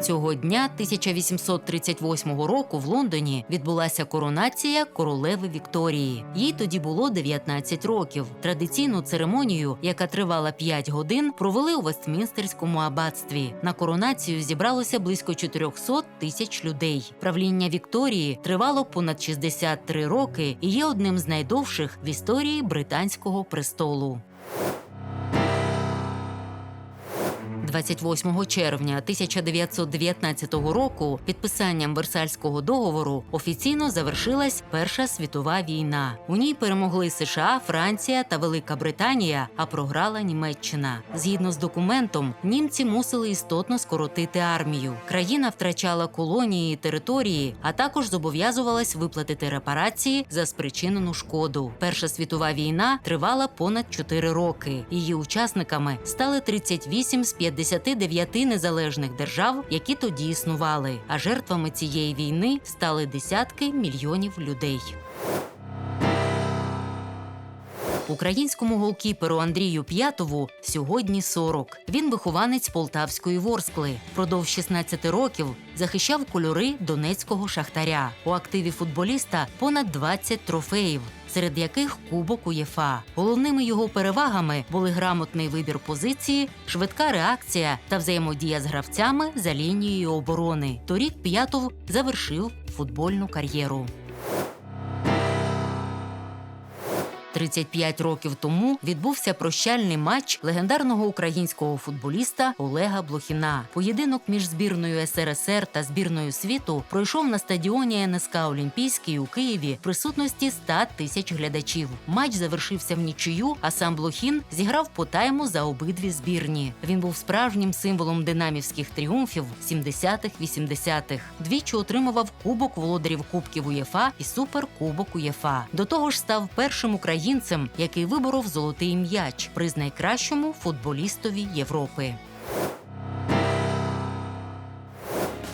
Цього дня 1838 року в Лондоні відбулася коронація королеви Вікторії. Їй тоді було 19 років. Традиційну церемонію, яка тривала 5 годин, провели у Вестмінстерському аббатстві. На коронацію зібралося близько 400 тисяч людей. Правління Вікторії тривало понад 63 роки і є одним з найдовших в історії британського престолу. 28 червня 1919 року підписанням Версальського договору офіційно завершилась Перша світова війна. У ній перемогли США, Франція та Велика Британія, а програла Німеччина. Згідно з документом, німці мусили істотно скоротити армію. Країна втрачала колонії і території, а також зобов'язувалась виплатити репарації за спричинену шкоду. Перша світова війна тривала понад 4 роки. Її учасниками стали 38 з 59 незалежних держав, які тоді існували. А жертвами цієї війни стали десятки мільйонів людей. Українському голкіперу Андрію П'ятову сьогодні 40. Він вихованець полтавської ворскли. Продовж 16 років захищав кольори донецького шахтаря. У активі футболіста понад 20 трофеїв. Серед яких кубок УЄФА. Головними його перевагами були грамотний вибір позиції, швидка реакція та взаємодія з гравцями за лінією оборони. Торік П'ятов завершив футбольну кар'єру. 35 років тому відбувся прощальний матч легендарного українського футболіста Олега Блохіна. Поєдинок між збірною СРСР та збірною світу пройшов на стадіоні НСК Олімпійський у Києві в присутності 100 тисяч глядачів. Матч завершився в нічию, а сам Блохін зіграв по тайму за обидві збірні. Він був справжнім символом динамівських тріумфів 70-х-80-х. Двічі отримував кубок володарів Кубків УЄФА і суперкубок УЄФА. До того ж став першим українцем, який виборов золотий м'яч, приз найкращому футболістові Європи.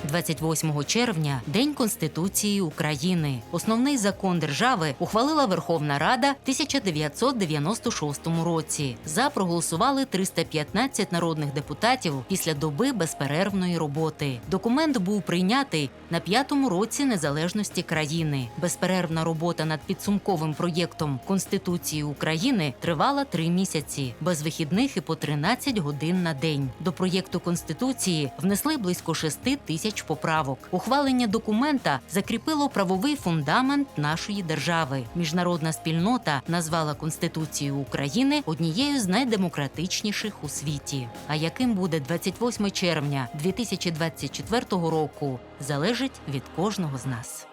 28 червня День Конституції України. Основний закон держави ухвалила Верховна Рада в 1996 році. За проголосували 315 народних депутатів після доби безперервної роботи. Документ був прийнятий на п'ятому році незалежності країни. Безперервна робота над підсумковим проєктом Конституції України тривала три місяці, без вихідних і по 13 годин на день. До проєкту Конституції внесли близько 6 тисяч поправок. Ухвалення документа закріпило правовий фундамент нашої держави. Міжнародна спільнота назвала Конституцію України однією з найдемократичніших у світі. А яким буде 28 червня 2024 року, залежить від кожного з нас.